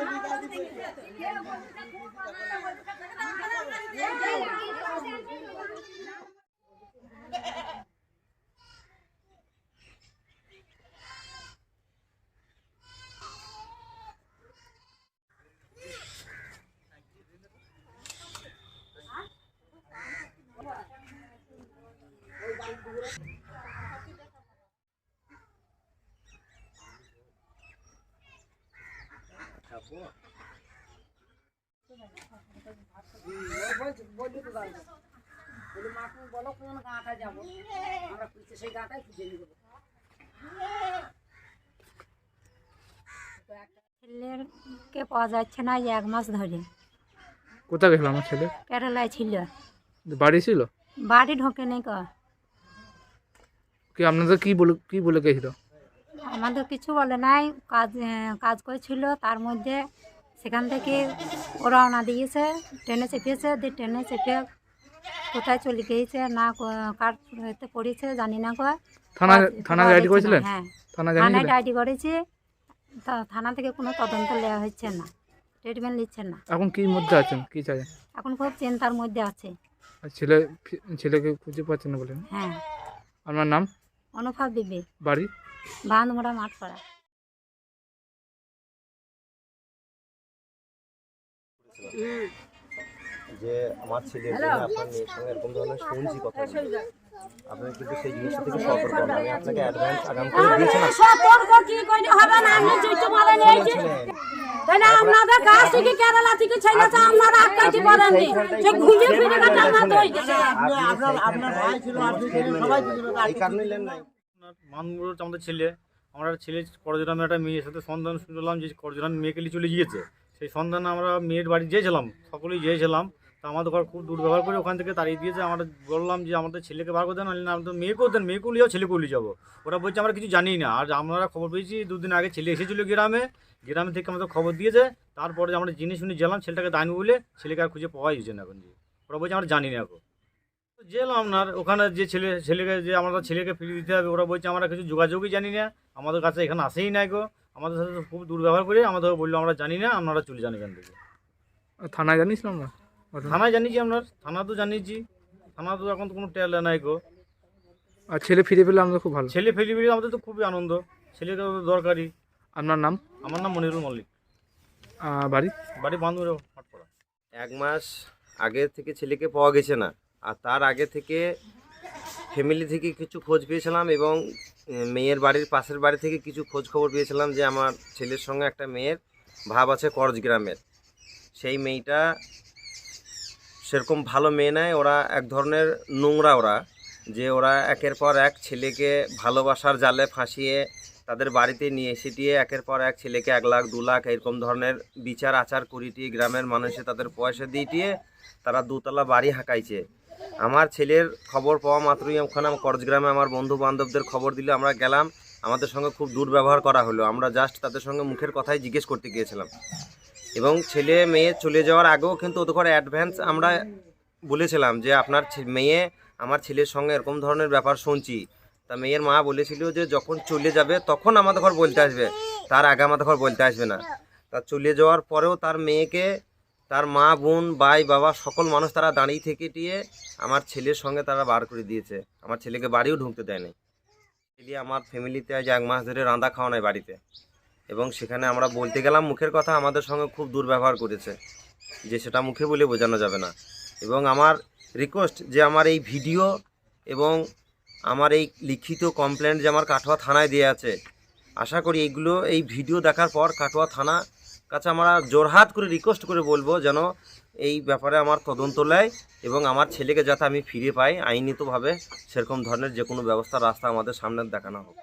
বললি তো দাঁড়িয়ে বলি মাকে বলো কোন গাঁটা যাব আমরা পিছিয়ে সেই গাঁটাই খুঁজে নিয়ে যাব ছেলেকে পাওয়া যাচ্ছে না এক মাস ধরে। কোথায় গেছিল আমার ছেলে? কেরালায় ছিল। বাড়ি ছিল? বাড়ি ঢোকে নেই ক। কি আপনাদের কি বলে কি বলে গেছিল? আমাদের কিছু বলে নাই কাজ কাজ করেছিল তার মধ্যে সেখান থেকে রওনা দিয়েছে ট্রেনে চেপেছে দিয়ে ট্রেনে চেপে কোথায় চলে গিয়েছে না কার এতে পড়েছে জানি না কয় থানা থানা আইডি করেছিলেন হ্যাঁ। থানায় আইডি করেছি থানা থেকে কোনো তদন্ত নেওয়া হচ্ছে না ট্রিটমেন্ট নিচ্ছে না। এখন কি মধ্যে আছেন? কি চাই? এখন খুব চিন্তার মধ্যে আছে। ছেলে ছেলেকে খুঁজে পাচ্ছেন না বলেন হ্যাঁ। আপনার নাম? অনুভব দিবে বাড়ি? বাঁধমোড়া মাঠ করা যে আমার ছেলের জন্য আপনার মেয়ের সঙ্গে এরকম ধরনের শুনছি কথা আপনি কিন্তু সেই জিনিসটা থেকে সতর্ক আমি আপনাকে অ্যাডভান্স আগাম করে দিয়েছিলাম সতর্ক কি করে হবে না আপনি যেতে বলেন এই তাহলে আপনাদের কাছ থেকে কেরালা থেকে ছেলেছে আপনারা আটকাইতে পারেননি। যে ঘুরে ফিরে গেছে। আমাদের ওই আপনার আপনার ভাই ছিল আপনি সবাই এই কারণে নাই। মানগুলো আমাদের ছেলে। আমরা ছেলে করজোরামে একটা মেয়ের সাথে সন্ধান শুনলাম যে করজোরাম মেয়েকে নিয়ে চলে গিয়েছে। সেই সন্ধান আমরা মেয়ের বাড়ি গিয়েছিলাম, সকলেই গিয়েছিলাম। তা আমাদের ঘর খুব দুর্ব্যবহার করে ওখান থেকে তাড়িয়ে দিয়েছে। আমরা বললাম যে আমাদের ছেলেকে বার করে দেন না আমাদের মেয়েকেও দেন মেয়েকেও লিয়ে যাও ছেলেকেও নিয়ে যাব। ওরা বলছে, আমরা কিছু জানি না। আর আমরা খবর পেয়েছি, দুদিন আগে ছেলে এসেছিল গ্রামে। গ্রামে থেকে আমাদের খবর দিয়েছে। তারপরে আমরা জিনিস শুনে গেলাম, ছেলেটাকে দাইনি বলে ছেলেকে আর খুঁজে পাওয়া যাচ্ছে না এখন ওরা বলছে, আমরা জানি না এখন। গেলাম আপনার ওখানে যে ছেলে ছেলেকে যে আমরা ছেলেকে ফিরিয়ে দিতে হবে ওরা বলছে আমরা কিছু যোগাযোগই জানি না আমাদের কাছে এখানে আসেই নাই গো। আমাদের সাথে তো খুব দুর্ব্যবহার করে আমাদের বলল আমরা জানি না আপনারা চলে যান এখান থেকে। থানায় জানিয়েছিলাম না? থানায় জানিয়েছি আপনার থানা তো জানিয়েছি। থানা তো এখন তো কোনো টেল নাই গো। আর ছেলে ফিরে পেলে আমাদের খুব ভালো। ছেলে ফেলি ফেলি আমাদের তো খুবই আনন্দ। ছেলেকে তো দরকারি। আপনার নাম? আমার নাম মনিরুল মল্লিক। বাড়ি? বাড়ি বান্ধবের এক মাস আগে থেকে ছেলেকে পাওয়া গেছে না। আর তার আগে থেকে ফ্যামিলি থেকে কিছু খোঁজ পেয়েছিলাম এবং মেয়ের বাড়ির পাশের বাড়ি থেকে কিছু খোঁজ খবর পেয়েছিলাম যে আমার ছেলের সঙ্গে একটা মেয়ের ভাব আছে করজ গ্রামের। সেই মেয়েটা সেরকম ভালো মেয়ে নয়, ওরা এক ধরনের নোংরা ওরা, যে ওরা একের পর এক ছেলেকে ভালোবাসার জালে ফাঁসিয়ে তাদের বাড়িতে নিয়ে এসেটিয়ে একের পর এক ছেলেকে এক লাখ, দু লাখ এরকম ধরনের বিচার, আচার করিটিয়ে গ্রামের মানুষে তাদের পয়সা দিয়ে তারা দুতলা বাড়ি হাঁকাইছে। আমার ছেলের খবর পাওয়া মাত্রই ওখানে করজ গ্রামে আমার বন্ধু বান্ধবদের খবর দিলে আমরা গেলাম। আমাদের সঙ্গে খুব দুর্ব্যবহার করা হলো। আমরা জাস্ট তাদের সঙ্গে মুখের কথাই জিজ্ঞেস করতে গিয়েছিলাম। এবং ছেলে মেয়ে চলে যাওয়ার আগেও কিন্তু ওদের ঘরে অ্যাডভান্স আমরা বলেছিলাম যে, আপনার মেয়ে আমার ছেলের সঙ্গে এরকম ধরনের ব্যাপার শুনছি। তা মেয়ের মা বলেছিল যে, যখন চলে যাবে, তখন আমাদের ঘর বলতে আসবে। তার আগে আমাদের ঘর বলতে আসবে না। তা চলে যাওয়ার পরেও তার মেয়েকে তার মা, বোন, ভাই, বাবা, সকল মানুষ তারা দাঁড়িয়ে থেকে টিয়ে আমার ছেলের সঙ্গে তারা বার করে দিয়েছে। আমার ছেলেকে বাড়িও ঢুকতে দেয়নি ছেলে আমার ফ্যামিলিতে আজ এক মাস ধরে রান্না খাওয়া নাই বাড়িতে। এবং সেখানে আমরা বলতে গেলাম, মুখের কথা আমাদের সঙ্গে খুব দুর্ব্যবহার করেছে, যে সেটা মুখে বলে বোঝানো যাবে না। এবং আমার রিকোয়েস্ট যে আমার এই ভিডিও এবং আমার এই লিখিত কমপ্লেন যে আমার কাটোয়া থানায় দেওয়া আছে, আশা করি এইগুলো এই ভিডিও দেখার পর কাটোয়া থানা কাছে আমরা জোরহাত করে রিকোয়েস্ট করে বলব যেন এই ব্যাপারে আমার তদন্ত নেয় এবং আমার ছেলেকে যাতে আমি ফিরে পাই, আইনিতভাবে সেরকম ধরনের যে কোনো ব্যবস্থা রাস্তা আমাদের সামনে দেখানো হোক।